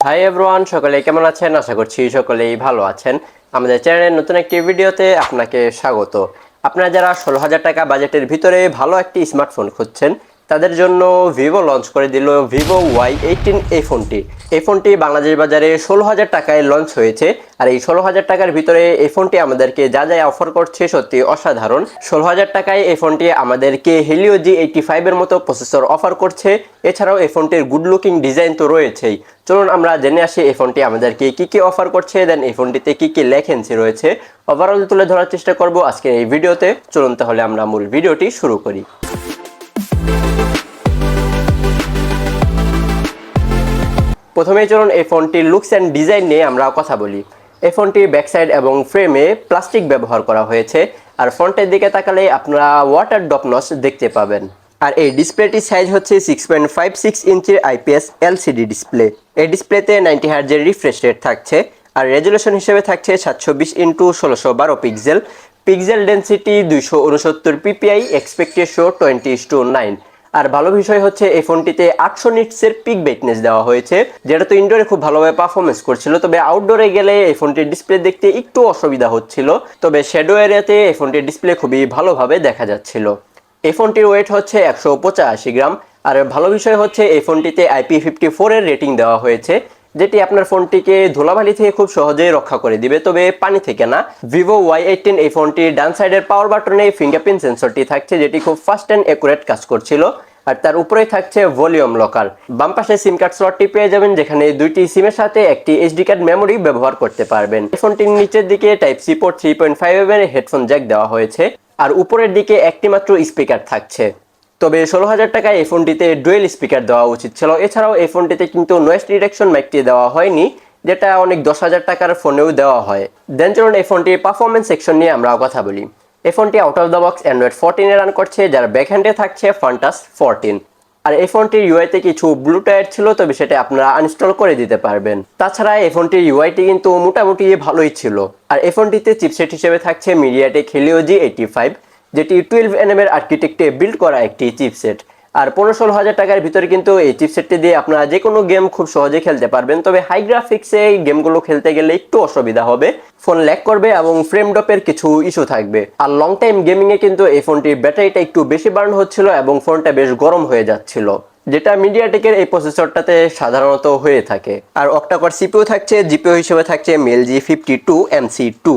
Hi everyone সকলে কেমন আছেন? আশা করছি সকলেই ভালো আছেন। আমাদের চ্যানেলের নতুন একটি ভিডিওতে আপনাকে স্বাগত। আপনারা যারা ষোলো হাজার টাকা বাজেটের ভিতরে ভালো একটি স্মার্টফোন খুঁজছেন তাদের জন্য ভিভো লঞ্চ করে দিল ভিভো ওয়াই এইটিন এই ফোনটি। এই ফোনটি বাংলাদেশ বাজারে ষোলো হাজার টাকায় লঞ্চ হয়েছে। আর এই ষোলো হাজার টাকার ভিতরে এই ফোনটি আমাদেরকে যা যা অফার করছে সত্যি অসাধারণ। ষোলো হাজার টাকায় এই ফোনটি আমাদেরকে হেলিও জি এইটি ফাইভের মতো প্রসেসর অফার করছে। এছাড়াও এই ফোনটির গুড লুকিং ডিজাইন তো রয়েছেই। চলুন আমরা জেনে আসি এই ফোনটি আমাদেরকে কি কি অফার করছে দেন এই ফোনটিতে কি কি লেখেন্সি রয়েছে। ওভারঅল তুলে ধরার চেষ্টা করব আজকের এই ভিডিওতে। চলুন তাহলে আমরা মূল ভিডিওটি শুরু করি। প্রথমেই চলুন এই ফোনটির লুকস অ্যান্ড ডিজাইন নিয়ে আমরা কথা বলি। এই ফোনটি ব্যাকসাইড এবং ফ্রেমে প্লাস্টিক ব্যবহার করা হয়েছে। আর ফ্রন্টের দিকে তাকালে আপনারা ওয়াটার ডপনস দেখতে পাবেন। আর এই ডিসপ্লেটির সাইজ হচ্ছে সিক্স পয়েন্ট ফাইভ সিক্স ইঞ্চির আইপিএস এলসিডি ডিসপ্লে এই ডিসপ্লেতে নাইনটি হার্জের রিফ্রেশ রেট থাকছে। আর রেজুলেশন হিসেবে থাকছে সাতশো বিশ ইন্টু ষোলোশো বারো পিক্সেল পিক্সেল ডেন্সিটি দুইশো উনসত্তর পিপিআই এক্সপেক্টেশো টোয়েন্টি টু নাইন আর ভালো বিষয় হচ্ছে এই ফোনটিতে আটশো নিটসের পিক ব্রাইটনেস দেওয়া হয়েছে, যেটা তো ইনডোরে খুব ভালোভাবে পারফরমেন্স করছিল। তবে আউটডোরে গেলে এই ফোনটির ডিসপ্লে দেখতে একটু অসুবিধা হচ্ছিল। তবে শ্যাডো এরিয়াতে এই ফোনটির ডিসপ্লে খুবই ভালোভাবে দেখা যাচ্ছিল। এই ফোনটির ওয়েট হচ্ছে একশো পঁচাশি গ্রাম। আর ভালো বিষয় হচ্ছে এই ফোনটিতে আইপি ফিফটি ফোরের রেটিং দেওয়া হয়েছে। যেটি আপনার ফোনটিকে ধুলাবালি থেকে খুব সহজেই রক্ষা করে দিবে। তবে পানি থেকে না। ভিভো ওয়াই এইটিন এই ফোনটির ডান সাইডের পাওয়ার বাটনে ফিঙ্গারপ্রিন্ট সেন্সরটি থাকছে, যেটি খুব ফাস্ট অ্যান্ড একুরেট কাজ করছিল। আর তার উপরেই থাকছে ভলিউম লকার বাম পাশে সিম কার্ড স্লটটি পেয়ে যাবেন, যেখানে দুইটি সিমের সাথে একটি এইচডি কার্ড মেমোরি ব্যবহার করতে পারবেন। এই ফোনটির নিচের দিকে type C port three point five এর হেডফোন জ্যাক দেওয়া হয়েছে। আর উপরের দিকে একটি মাত্র স্পিকার থাকছে। তবে ষোলো হাজার টাকায় এই ফোনটিতে ডুয়েল স্পিকার দেওয়া উচিত ছিল। এছাড়াও এই ফোনটিতে কিন্তু নয়েস ডিরেকশন মাইকটি দেওয়া হয়নি, যেটা অনেক দশ হাজার টাকার ফোনেও দেওয়া হয়। দেন চলুন এই ফোনটির পারফরমেন্স সেকশন নিয়ে আমরা কথা বলি। এই ফোনটি out of the box Android ফোরটিনে run করছে, যার ব্যাকহ্যান্ডে থাকছে ফান্টাস ফোরটিন আর এই ফোনটির ইউআইতে কিছু ব্লু টায়ার ছিল, তবে সেটা আপনারা আনইনস্টল করে দিতে পারবেন। তাছাড়া এই ফোনটির ইউআইটি কিন্তু মোটামুটি ভালোই ছিল। আর এই ফোনটিতে চিপসেট হিসেবে থাকছে MediaTek Helio G eighty five যেটি টুয়েলভ এনএম এর আর্কিটেক্টে বিল্ড করা একটি চিপসেট আর পনেরো ষোলো হাজার টাকার ভিতরে কিন্তু এই চিপসেটটি দিয়ে আপনারা যে কোনো গেম খুব সহজে খেলতে পারবেন। তবে হাই গ্রাফিক্সে এই গেমগুলো খেলতে গেলে একটু অসুবিধা হবে। ফোন ল্যাক করবে এবং ফ্রেম ডপের কিছু ইস্যু থাকবে। আর লং টাইম গেমিংয়ে কিন্তু এই ফোনটির ব্যাটারিটা একটু বেশি বার্ন হচ্ছিল এবং ফোনটা বেশ গরম হয়ে যাচ্ছিল, যেটা মিডিয়াটেকের এই প্রসেসরটাতে সাধারণত হয়ে থাকে। আর অক্টাকর সিপিও থাকছে জিপিও হিসেবে থাকছে Mali G fifty two MC two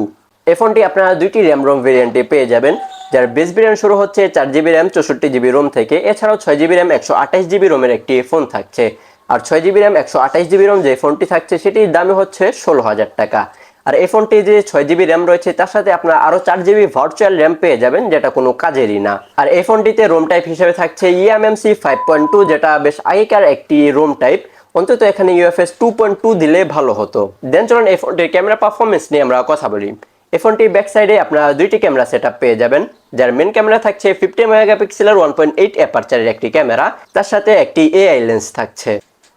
এই ফোনটি আপনারা দুইটি র্যাম রোম ভেরিয়েন্টে পেয়ে যাবেন। যার বেস ভেরিয়েন্ট শুরু হচ্ছে চার জিবি র্যাম, চৌষট্টি জিবি রোম থেকে। এছাড়াও ছয় জিবি র্যাম, একশো আঠাশ জিবি রোমের একটি ফোন থাকছে। আর ছয় জিবি র্যাম, একশো আঠাশ জিবি রোম যে ফোনটি থাকছে, সেটির দামই হচ্ছে ষোলো হাজার টাকা। আর এই ফোনটি যে ছয় জিবি র্যাম রয়েছে, তার সাথে আপনারা আরও চার জিবি ভার্চুয়াল র্যাম পেয়ে যাবেন, যেটা কোনো কাজেরই না। আর এই ফোনটিতে রোম টাইপ হিসেবে থাকছে E eMMC five point two, যেটা বেশ আগেকার একটি রোম টাইপ। অন্তত এখানে ইউএফএস টু পয়েন্ট টু দিলে ভালো হতো। দেন চলুন এই ফোনটির ক্যামেরা পারফরমেন্স নিয়ে আমরা কথা বলি। এই ফোনটির ব্যাক সাইডে আপনারা দুইটি ক্যামেরা সেট পেয়ে যাবেন, যার মেন ক্যামেরা থাকছে ফিফটি মেগাপিক্সেলের ওয়ান পয়েন্ট এইট অ্যাপারচারের একটি ক্যামেরা, তার সাথে একটি এআই লেন্স থাকছে।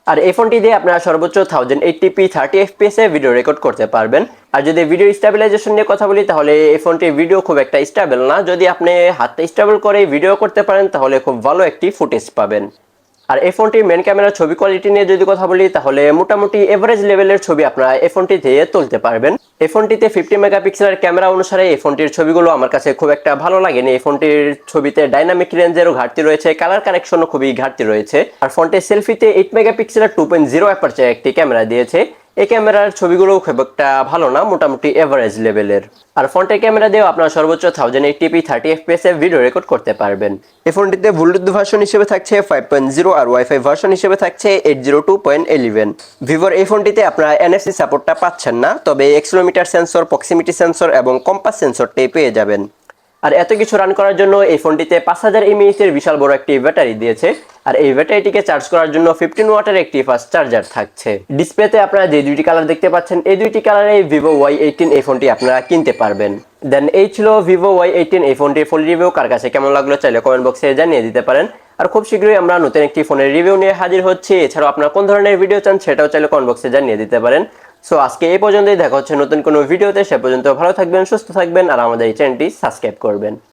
আর এই ফোনটি দিয়ে আপনারা সর্বোচ্চ thousand eighty p thirty FPS video record করতে পারবেন। আর যদি ভিডিও স্টেবিলাইজেশন নিয়ে কথা বলি, তাহলে এই ফোনটির ভিডিও খুব একটা স্টেবল না। যদি আপনি হাতটা স্টেবল করে ভিডিও করতে পারেন, তাহলে খুব ভালো একটি ফুটেজ পাবেন। আর এই ফোনটির মেন ক্যামেরার ছবি কোয়ালিটি নিয়ে যদি কথা বলি, তাহলে মোটামুটি এভারেজ লেভেলের ছবি আপনারা এই ফোনটি দিয়ে তুলতে পারবেন। এই ফোনটিতে ফিফটি মেগাপিক্সেলের ক্যামেরা অনুসারে এই ফোনটির ছবিগুলো আমার কাছে খুব একটা ভালো লাগেনি এই ফোনটির ছবিতে ডাইনামিক রেঞ্জেরও ঘাটতি রয়েছে কালার কানেকশনও খুবই ঘাটতি রয়েছে। আর ফোনটির সেলফিতে এইট মেগাপিক্সেলের টু পয়েন্ট জিরো অ্যাপারচার একটি ক্যামেরা দিয়েছে। এই ক্যামেরার ছবিগুলো খুব একটা ভালো না, মোটামুটি এভারেজ লেভেলের আর ফোনটির ক্যামেরা দিয়েও আপনার সর্বোচ্চ thousand eighty p thirty FPS এ ভিডিও রেকর্ড করতে পারবেন। এই ফোনটিতে ব্লুটুথ ভার্সন হিসেবে থাকছে ফাইভ পয়েন্ট জিরো আর ওয়াইফাই ভার্সন হিসেবে থাকছে eight zero two point eleven ভিভোর এই ফোনটিতে আপনারা এনএফসি সাপোর্টটা পাচ্ছেন না, তবে এক্সিলোমিটার সেন্সর প্রক্সিমিটি সেন্সর এবং কম্পাস সেন্সরটি পেয়ে যাবেন। আর এত কিছু রান করার জন্য এই ফোনটিতে পাঁচ হাজার এমএইচের বিশাল বড় একটি ব্যাটারি দিয়েছে। আর এই ব্যাটারিটিকে চার্জ করার জন্য ফিফটিন ওয়াটের একটি ফাস্ট চার্জার থাকছে। ডিসপ্লেতে আপনারা যে দুইটি কালার দেখতে পাচ্ছেন, এই দুইটি কালারে ভিভো ওয়াই এইটিন এই ফোনটি আপনারা কিনতে পারবেন। দেন এই ছিল ভিভো ওয়াই এইটিন এই ফোনটির ফুল রিভিউ কার কাছে কেমন লাগল চাইলে কমেন্ট বক্সে জানিয়ে দিতে পারেন। আর খুব শীঘ্রই আমরা নতুন একটি ফোনের রিভিউ নিয়ে হাজির হচ্ছি। এছাড়াও আপনার কোন ধরনের ভিডিও চান সেটাও চাইলে কমেন্ট বক্সে জানিয়ে দিতে পারেন। সো আজকে এই পর্যন্তই। দেখা হচ্ছে নতুন কোনো ভিডিওতে। সে পর্যন্ত ভালো থাকবেন, সুস্থ থাকবেন, আর আমাদের এই চ্যানেলটি সাবস্ক্রাইব করবেন।